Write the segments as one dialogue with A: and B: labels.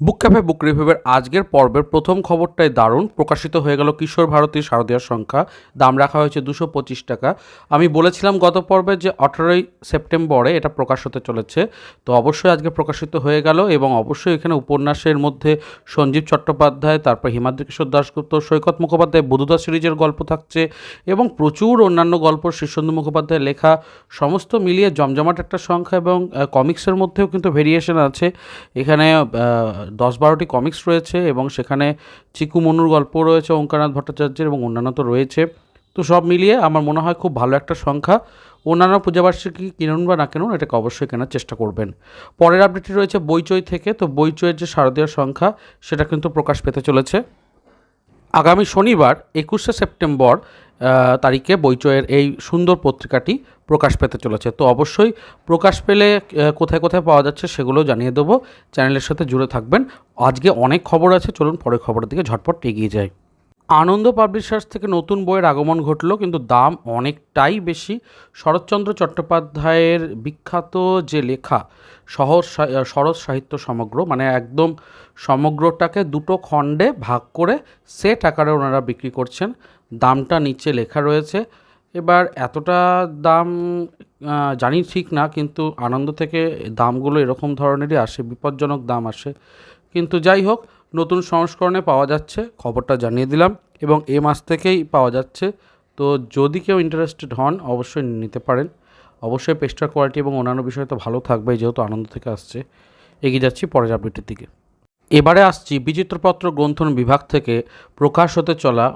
A: বুক cafe, বুক রিভিউয়ের আজকের পর্বের প্রথম খবরটাই দারুণ। প্রকাশিত হয়ে গেল কিশোর ভারতীর শারদীয়ার সংখ্যা। দাম রাখা হয়েছে দুশো পঁচিশ টাকা। আমি বলেছিলাম গত পর্বে যে আঠারোই সেপ্টেম্বরে এটা প্রকাশ হতে চলেছে। তো অবশ্যই আজকে প্রকাশিত হয়ে গেল এবং অবশ্যই এখানে উপন্যাসের মধ্যে সঞ্জীব চট্টোপাধ্যায়, তারপর হিমাদ্রি কিশোর দাশগুপ্ত, সৈকত মুখোপাধ্যায়, বুধুদা সিরিজের গল্প থাকছে এবং প্রচুর অন্যান্য গল্প শীর্ষেন্দু মুখোপাধ্যায়ের লেখা সমস্ত মিলিয়ে জমজমাট একটা সংখ্যা এবং কমিক্সের মধ্যেও কিন্তু ভেরিয়েশন আছে। এখানে দশ বারোটি কমিক্স রয়েছে এবং সেখানে চিকু মনুর গল্প রয়েছে, ওঙ্কারনাথ ভট্টাচার্যের এবং অন্যান্য তো রয়েছে। তো সব মিলিয়ে আমার মনে হয় খুব ভালো একটা সংখ্যা। অন্যান্য পূজাবার্ষিকী কিনুন বা না কিনুন, এটাকে অবশ্যই কেনার চেষ্টা করবেন। পরের আপডেটটি রয়েছে বইচই থেকে। তো বইচইয়ের যে শারদীয় সংখ্যা, সেটা কিন্তু প্রকাশ পেতে চলেছে। আগামী শনিবার, একুশে সেপ্টেম্বর তারিখে বইচয়ের এই সুন্দর পত্রিকাটি প্রকাশ পেতে চলেছে। তো অবশ্যই প্রকাশ পেলে কোথায় কোথায় পাওয়া যাচ্ছে সেগুলো জানিয়ে দেবো। চ্যানেলের সাথে জুড়ে থাকবেন। আজকে অনেক খবর আছে, চলুন পরের খবরের দিকে ঝটপট এগিয়ে যাই। আনন্দ পাবলিশার্স থেকে নতুন বইয়ের আগমন ঘটলো, কিন্তু দাম অনেকটাই বেশি। শরৎচন্দ্র চট্টোপাধ্যায়ের বিখ্যাত যে লেখা, সহজ শরৎ সাহিত্য সমগ্র মানে একদম সমগ্রটাকে দুটো খণ্ডে ভাগ করে সেট আকারে ওনারা বিক্রি করছেন। দামটা নিচে লেখা রয়েছে। এবার এতটা দাম জানি ঠিক না, কিন্তু আনন্দ থেকে দামগুলো এরকম ধরনেরই আসে, বিপজ্জনক দাম আসে। কিন্তু যাই হোক, নতুন সংস্করণে পাওয়া যাচ্ছে, খবরটা জানিয়ে দিলাম এবং এ মাস থেকেই পাওয়া যাচ্ছে। তো যদি কেউ ইন্টারেস্টেড হন, অবশ্যই নিতে পারেন। অবশ্যই পেস্টার কোয়ালিটি এবং অন্যান্য বিষয় তো ভালো থাকবেই, যেহেতু আনন্দ থেকে আসছে। এগিয়ে যাচ্ছি পরের আপডেটের দিকে। এবারে আসছি বিচিত্রপত্র গ্রন্থন বিভাগ থেকে প্রকাশ হতে চলা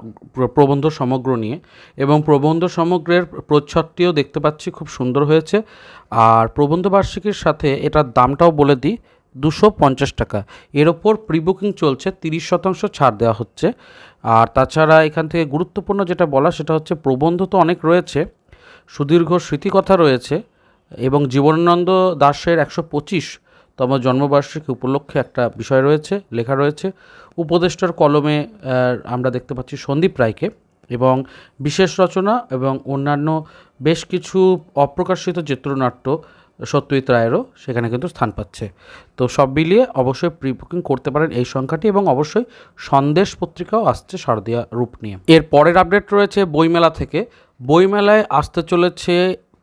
A: প্রবন্ধ সমগ্র নিয়ে এবং প্রবন্ধ সমগ্রের প্রচ্ছদটিও দেখতে পাচ্ছি খুব সুন্দর হয়েছে। আর প্রবন্ধ বার্ষিকীর সাথে এটার দামটাও বলে দিই, দুশো পঞ্চাশ টাকা। এর ওপর প্রি বুকিং চলছে, তিরিশ শতাংশ ছাড় দেওয়া হচ্ছে। আর তাছাড়া এখান থেকে গুরুত্বপূর্ণ যেটা বলা, সেটা হচ্ছে প্রবন্ধ তো অনেক রয়েছে, সুদীর্ঘ স্মৃতিকথা রয়েছে এবং জীবনানন্দ দাসের একশো পঁচিশ তম জন্মবার্ষিকী উপলক্ষে একটা বিষয় রয়েছে, লেখা রয়েছে। উপদেষ্টার কলমে আমরা দেখতে পাচ্ছি সন্দীপ রায়কে এবং বিশেষ রচনা এবং অন্যান্য বেশ কিছু অপ্রকাশিত চিত্রনাট্য সত্যজিৎ রায়েরও সেখানে কিন্তু স্থান পাচ্ছে। তো সব মিলিয়ে অবশ্যই প্রি বুকিং করতে পারেন এই সংখ্যাটি এবং অবশ্যই সন্দেশ পত্রিকাও আসছে শারদীয়া রূপ নিয়ে। এর পরের আপডেট রয়েছে বইমেলা থেকে। বইমেলায় আসতে চলেছে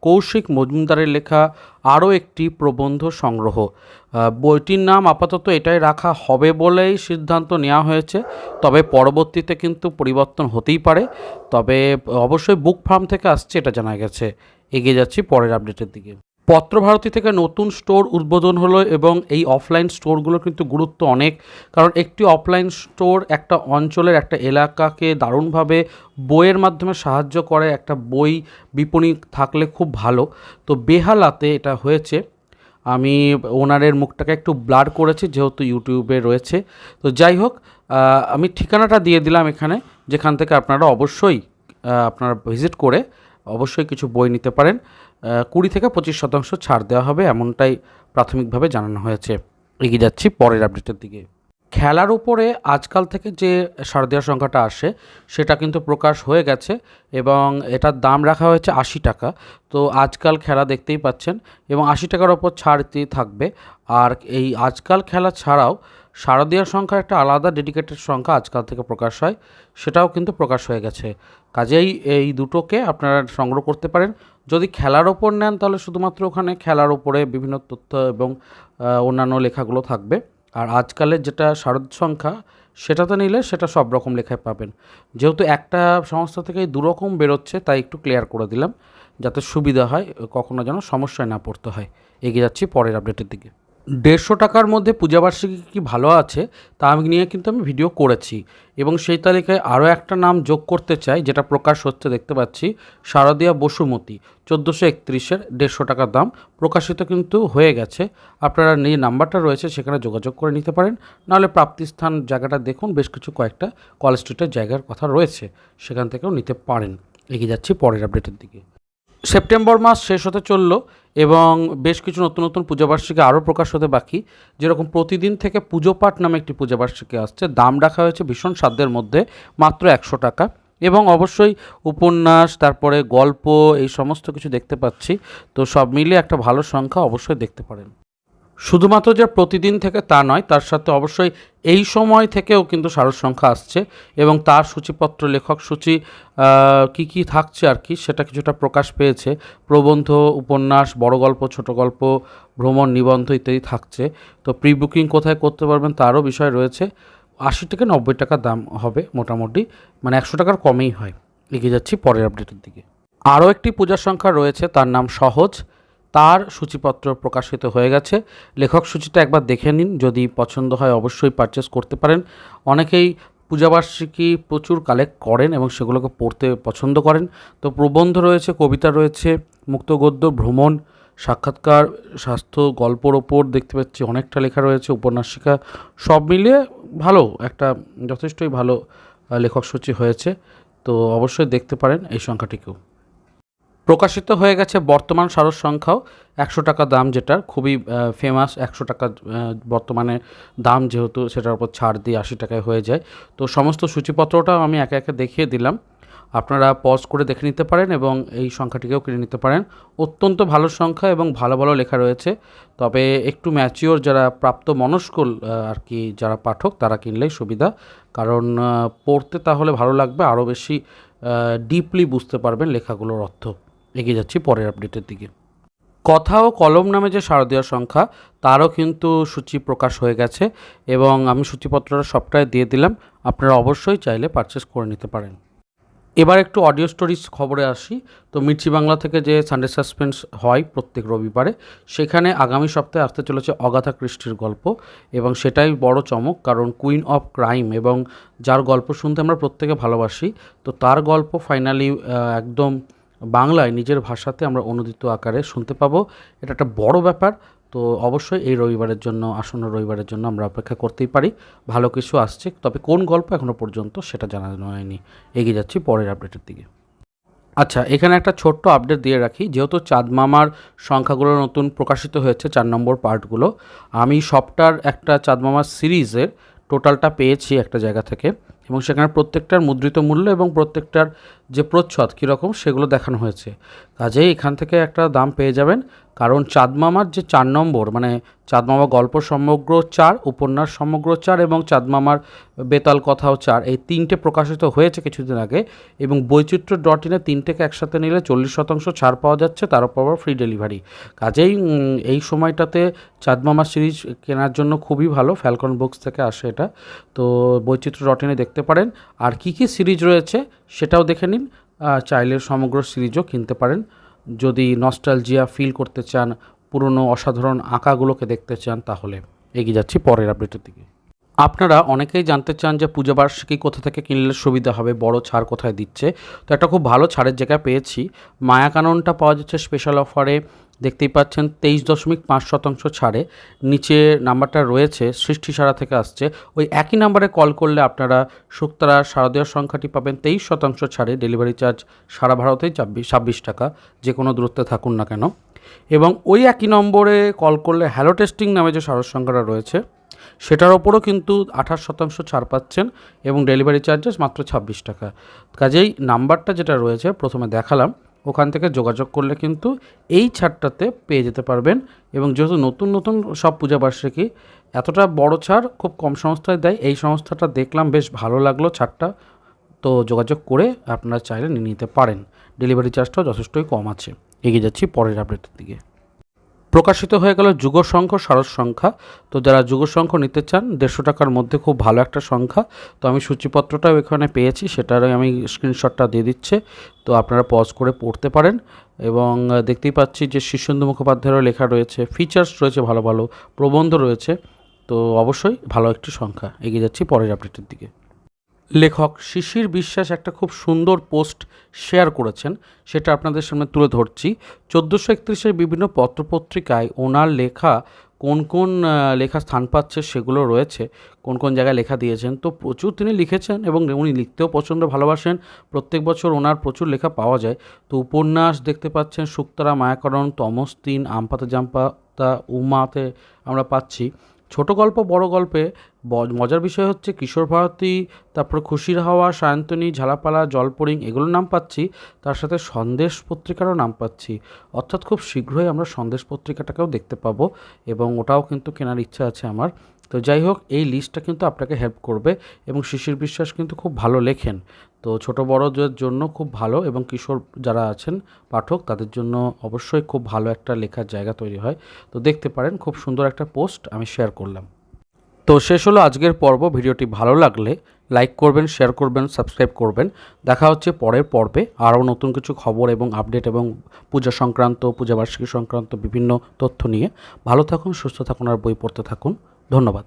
A: কৌশিক মজুমদারের লেখা আরও একটি প্রবন্ধ সংগ্রহ। বইটির নাম আপাতত এটাই রাখা হবে বলেই সিদ্ধান্ত নেওয়া হয়েছে। তবে পরবর্তীতে কিন্তু পরিবর্তন হতেই পারে। তবে অবশ্যই বুক ফার্ম থেকে আসছে এটা জানা গেছে। এগিয়ে যাচ্ছি পরের আপডেটের দিকে। পত্রভারতী থেকে নতুন স্টোর উদ্বোধন হলো এবং এই অফলাইন স্টোরগুলোর কিন্তু গুরুত্ব অনেক। কারণ একটি অফলাইন স্টোর একটা অঞ্চলের একটা এলাকাকে দারুণভাবে বইয়ের মাধ্যমে সাহায্য করে, একটা বই বিপণী থাকলে খুব ভালো। তো বেহালাতে এটা হয়েছে। আমি ওনারের মুখটাকে একটু ব্লার করেছি, যেহেতু ইউটিউবে রয়েছে। তো যাই হোক আমি ঠিকানাটা দিয়ে দিলাম এখানে, যেখান থেকে আপনারা অবশ্যই আপনারা ভিজিট করে অবশ্যই কিছু বই নিতে পারেন। কুড়ি থেকে পঁচিশ শতাংশ ছাড় দেওয়া হবে, এমনটাই প্রাথমিকভাবে জানানো হয়েছে। এগিয়ে যাচ্ছি পরের আপডেটের দিকে। খেলার উপরে আজকাল থেকে যে শারদীয় সংখ্যাটা আসে, সেটা কিন্তু প্রকাশ হয়ে গেছে এবং এটার দাম রাখা হয়েছে আশি টাকা। তো আজকাল খেলা দেখতেই পাচ্ছেন এবং আশি টাকার ওপর ছাড় দিয়ে থাকবে। আর এই আজকাল খেলা ছাড়াও শারদীয় সংখ্যা একটা আলাদা ডেডিকেটেড সংখ্যা আজকাল থেকে প্রকাশ হয়, সেটাও কিন্তু প্রকাশ হয়ে গেছে। কাজেই এই দুটোকে আপনারা সংগ্রহ করতে পারেন। যদি খেলার ওপর নেন, তাহলে শুধুমাত্র ওখানে খেলার ওপরে বিভিন্ন তথ্য এবং অন্যান্য লেখাগুলো থাকবে। আর আজকালের যেটা শারদ সংখ্যা, সেটাতে নিলে সেটা সব রকম লেখায় পাবেন। যেহেতু একটা সংস্থা থেকে দুরকম বেরোচ্ছে, তাই একটু ক্লিয়ার করে দিলাম। যাতে সুবিধা হয়, কখনো যেন সমস্যায় না পড়তে হয়। এগিয়ে যাচ্ছি পরের আপডেটের দিকে। দেড়শো টাকার মধ্যে পূজাবার্ষিকী কি ভালো আছে, তা আমি নিয়ে কিন্তু আমি ভিডিও করেছি। এবং সেই তালিকায় আরও একটা নাম যোগ করতে চাই, যেটা প্রকাশ হচ্ছে দেখতে পাচ্ছি, শারদীয়া বসুমতি, চোদ্দোশো একত্রিশের দেড়শো টাকার দাম। প্রকাশিত কিন্তু হয়ে গেছে। আপনারা যে নাম্বারটা রয়েছে সেখানে যোগাযোগ করে নিতে পারেন। নাহলে প্রাপ্তিস্থান জায়গাটা দেখুন, বেশ কিছু কয়েকটা কল স্ট্রিটের জায়গার কথা রয়েছে, সেখান থেকেও নিতে পারেন। এগিয়ে যাচ্ছি পরের আপডেটের দিকে। সেপ্টেম্বর মাস শেষ হতে চলল এবং বেশ কিছু নতুন নতুন পূজাবার্ষিকী আরও প্রকাশ হতে বাকি। যেরকম প্রতিদিন থেকে পুজো পাঠ নামে একটি পূজাবার্ষিকী আসছে। দাম রাখা হয়েছে ভীষণ সাধ্যের মধ্যে, মাত্র একশো টাকা। এবং অবশ্যই উপন্যাস, তারপরে গল্প, এই সমস্ত কিছু দেখতে পাচ্ছি। তো সব মিলিয়ে একটা ভালো সংখ্যা অবশ্যই দেখতে পারেন। শুধুমাত্র যে প্রতিদিন থেকে তা নয়, তার সাথে অবশ্যই এই সময় থেকেও কিন্তু সারস সংখ্যা আসছে এবং তার সূচিপত্র, লেখক সূচি কি কি থাকছে আর কি, সেটা কিছুটা প্রকাশ পেয়েছে। প্রবন্ধ, উপন্যাস, বড় গল্প, ছোট গল্প, ভ্রমণ, নিবন্ধ ইত্যাদি থাকছে। তো প্রি বুকিং কোথায় করতে পারবেন তারও বিষয় রয়েছে। আশি থেকে নব্বই টাকা দাম হবে মোটামুটি মানে একশো টাকার কমেই হয়। এগিয়ে যাচ্ছি পরের আপডেটের দিকে। আরও একটি পূজার সংখ্যা রয়েছে, তার নাম সহজ। তার সূচিপত্র প্রকাশিত হয়ে গেছে। লেখক সূচিটা একবার দেখে নিন, যদি পছন্দ হয় অবশ্যই পারচেস করতে পারেন। অনেকেই পূজাবার্ষিকী প্রচুর কালেক্ট করেন এবং সেগুলোকে পড়তে পছন্দ করেন। তো প্রবন্ধ রয়েছে, কবিতা রয়েছে মুক্তগদ্য ভ্রমণ, সাক্ষাৎকার, স্বাস্থ্য গল্পর ওপর দেখতে পাচ্ছি অনেকটা লেখা রয়েছে, উপন্যাসিকা, সব মিলিয়ে ভালো, একটা যথেষ্টই ভালো লেখক সূচি হয়েছে। তো অবশ্যই দেখতে পারেন এই সংখ্যাটিকেও। প্রকাশিত হয়ে গেছে বর্তমান সারস সংখ্যাও একশো টাকা দাম যেটার, খুবই ফেমাস একশো টাকা বর্তমানে দাম যেহেতু সেটার উপর ছাড় দিয়ে আশি টাকায় হয়ে যায়। তো সমস্ত সূচিপত্রটাও আমি একে একে দেখিয়ে দিলাম। আপনারা পজ করে দেখে নিতে পারেন এবং এই সংখ্যাটিকেও কিনে নিতে পারেন। অত্যন্ত ভালো সংখ্যা এবং ভালো ভালো লেখা রয়েছে। তবে একটু ম্যাচিওর যারা প্রাপ্ত মনস্কুল আর কি যারা পাঠক, তারা কিনলেই সুবিধা। কারণ পড়তে তাহলে ভালো লাগবে, আরও বেশি ডিপলি বুঝতে পারবেন লেখাগুলোর অর্থ। এগিয়ে যাচ্ছি পরের আপডেটের দিকে। কথা ও কলম নামে যে শারদীয় সংখ্যা, তারও কিন্তু সূচি প্রকাশ হয়ে গেছে এবং আমি সূচিপত্রটা সবটাই দিয়ে দিলাম। আপনারা অবশ্যই চাইলে পারচেস করে নিতে পারেন। এবার একটু অডিও স্টোরিজ খবরে আসি। তো মির্চি বাংলা থেকে যে সানডে সাসপেন্স হয় প্রত্যেক রবিবারে, সেখানে আগামী সপ্তাহে আসতে চলেছে অগাথা কৃষ্টির গল্প এবং সেটাই বড় চমক কারণ কুইন অফ ক্রাইম এবং যার গল্প শুনতে আমরা প্রত্যেকে ভালোবাসি। তো তার গল্প ফাইনালি একদম বাংলায় নিজের ভাষাতে আমরা অনুদিত আকারে শুনতে পাবো। এটা একটা বড় ব্যাপার। তো অবশ্যই এই রবিবারের জন্য, আসন্ন রবিবারের জন্য আমরা অপেক্ষা করতেই পারি। ভালো কিছু আসছে, তবে কোন গল্প এখনও পর্যন্ত সেটা জানানো হয়নি। এগিয়ে যাচ্ছি পরের আপডেটের দিকে। আচ্ছা এখানে একটা ছোট্ট আপডেট দিয়ে রাখি। যেহেতু চাঁদ মামার সংখ্যাগুলো নতুন প্রকাশিত হয়েছে চার নম্বর পার্টগুলো, আমি সবটার একটা চাঁদ মামার সিরিজের টোটালটা পেয়েছি একটা জায়গা থেকে। এবং সেখানে প্রত্যেকটার মুদ্রিত মূল্য এবং প্রত্যেকটার যে প্রচ্ছদ কীরকম সেগুলো দেখানো হয়েছে। কাজেই এখান থেকে একটা দাম পেয়ে যাবেন। কারণ চাঁদমামার যে চার নম্বর মানে চাঁদমামা গল্প সমগ্র চার, উপন্যাস সমগ্র চার এবং চাঁদমামার বেতাল কথাও চার, এই তিনটে প্রকাশিত হয়েছে কিছুদিন আগে এবং বৈচিত্র্য ডট ইনে তিনটেকে একসাথে নিলে চল্লিশ শতাংশ ছাড় পাওয়া যাচ্ছে, তার উপর ফ্রি ডেলিভারি কাজেই এই সময়টাতে চাঁদমামা সিরিজ কেনার জন্য খুবই ভালো ফ্যালকন বুকস থেকে আসে এটা। তো বৈচিত্র্য ডট ইনে দেখতে পারেন। আর কী কী সিরিজ রয়েছে সেটাও দেখে নিন। চাইলে সমগ্র সিরিজও কিনতে পারেন। যদি নস্টালজিয়া ফিল করতে চান, পুরনো অসাধারণ আঁকাগুলোকে দেখতে চান, তাহলে এগিয়ে যাচ্ছি পরের আপডেটের দিকে। আপনারা অনেকেই জানতে চান যে পূজা বার্ষিকী কোথা থেকে কিনলে সুবিধা হবে, বড় ছাড় কোথায় দিচ্ছে। তো একটা খুব ভালো ছাড়ের জায়গায় পেয়েছি। মায়াকাননটা পাওয়া যাচ্ছে স্পেশাল অফারে দেখতেই পাচ্ছেন, তেইশ দশমিক পাঁচ শতাংশ ছাড়ে। নিচে নাম্বারটা রয়েছে সৃষ্টি সারা থেকে আসছে। ওই একই নাম্বারে কল করলে আপনারা শুক্তারা শারদীয় সংখ্যাটি পাবেন, তেইশ শতাংশ ছাড়ে। ডেলিভারি চার্জ সারা ভারতেই ছাব্বিশ ছাব্বিশ টাকা যে কোনো দূরত্বে থাকুন না কেন। এবং ওই একই নম্বরে কল করলে হ্যালো টেস্টিং নামে যে সারস সংখ্যাটা রয়েছে, সেটার ওপরও কিন্তু আঠাশ শতাংশ ছাড় পাচ্ছেন এবং ডেলিভারি চার্জেস মাত্র ছাব্বিশ টাকা। কাজেই নাম্বারটা যেটা রয়েছে, প্রথমে দেখালাম। ওখান থেকে যোগাযোগ করলে কিন্তু এই ছাড়টাতে পেয়ে যেতে পারবেন। এবং যেহেতু নতুন নতুন সব পূজা বার্ষিকী, এতটা বড় ছাড় খুব কম সংস্থায় দেয়। এই সংস্থাটা দেখলাম বেশ ভালো লাগল ছাড়টা। তো যোগাযোগ করে আপনারা চাইলে নিয়ে নিতে পারেন। ডেলিভারি চার্জটাও যথেষ্টই কম আছে। এগিয়ে যাচ্ছি পরের আপডেটের দিকে। প্রকাশিত হয়ে গেল যুগসংখ্য সারস সংখ্যা। তো যারা যুগসংখ্য নিতে চান, দেড়শো টাকার মধ্যে খুব ভালো একটা সংখ্যা। তো আমি সূচিপত্রটাও এখানে পেয়েছি সেটার আমি স্ক্রিনশটটা দিয়ে দিচ্ছে। তো আপনারা পজ করে পড়তে পারেন। এবং দেখতেই পাচ্ছি যে শীর্ষেন্দু মুখোপাধ্যায়েরও লেখা রয়েছে ফিচার্স রয়েছে ভালো ভালো, প্রবন্ধ রয়েছে। তো অবশ্যই ভালো একটি সংখ্যা। এগিয়ে যাচ্ছি পরের আপডেটের দিকে। লেখক শিশির বিশ্বাস একটা খুব সুন্দর পোস্ট শেয়ার করেছেন, সেটা আপনাদের সামনে তুলে ধরছি। চোদ্দোশো একত্রিশের বিভিন্ন পত্রপত্রিকায় ওনার লেখা কোন কোন লেখা স্থান পাচ্ছে সেগুলো রয়েছে, কোন কোন জায়গায় লেখা দিয়েছেন। তো প্রচুর তিনি লিখেছেন এবং উনি লিখতেও প্রচণ্ড ভালোবাসেন। প্রত্যেক বছর ওনার প্রচুর লেখা পাওয়া যায়। তো উপন্যাস দেখতে পাচ্ছেন শুক্তারা মায়াকরণ তমস্তিন আমপাতা জাম্পাতা, উমাতে আমরা পাচ্ছি। ছোট গল্প, বড় গল্পে মজার বিষয় হচ্ছে কিশোর ভারতী, তারপর খুশির হাওয়া, সায়ন্তনী, ঝালাপালা, জলপরিং এগুলোর নাম পাচ্ছি। তার সাথে সন্দেশ পত্রিকারও নাম পাচ্ছি। অর্থাৎ খুব শীঘ্রই আমরা সন্দেশ পত্রিকাটাকেও দেখতে পাবো এবং ওটাও কিন্তু কেনার ইচ্ছা আছে আমার। তো যাই হোক, এই লিস্টটা কিন্তু আপনাকে হেল্প করবে এবং শিশির বিশ্বাস কিন্তু খুব ভালো লেখেন। তো ছোট বড়দের জন্য খুব ভালো এবং কিশোর যারা আছেন পাঠক, তাদের জন্য অবশ্যই খুব ভালো একটা লেখার জায়গা তৈরি হয়। তো দেখতে পারেন, খুব সুন্দর একটা পোস্ট আমি শেয়ার করলাম। তো শেষ হলো আজকের পর্ব। ভিডিওটি ভালো লাগলে লাইক করবেন শেয়ার করবেন সাবস্ক্রাইব করবেন। দেখা হচ্ছে পরের পর্বে। আরও নতুন কিছু খবর এবং আপডেট এবং পূজা সংক্রান্ত পূজাবার্ষিকী সংক্রান্ত বিভিন্ন তথ্য নিয়ে। ভালো থাকুন, সুস্থ থাকুন আর বই পড়তে থাকুন। ধন্যবাদ।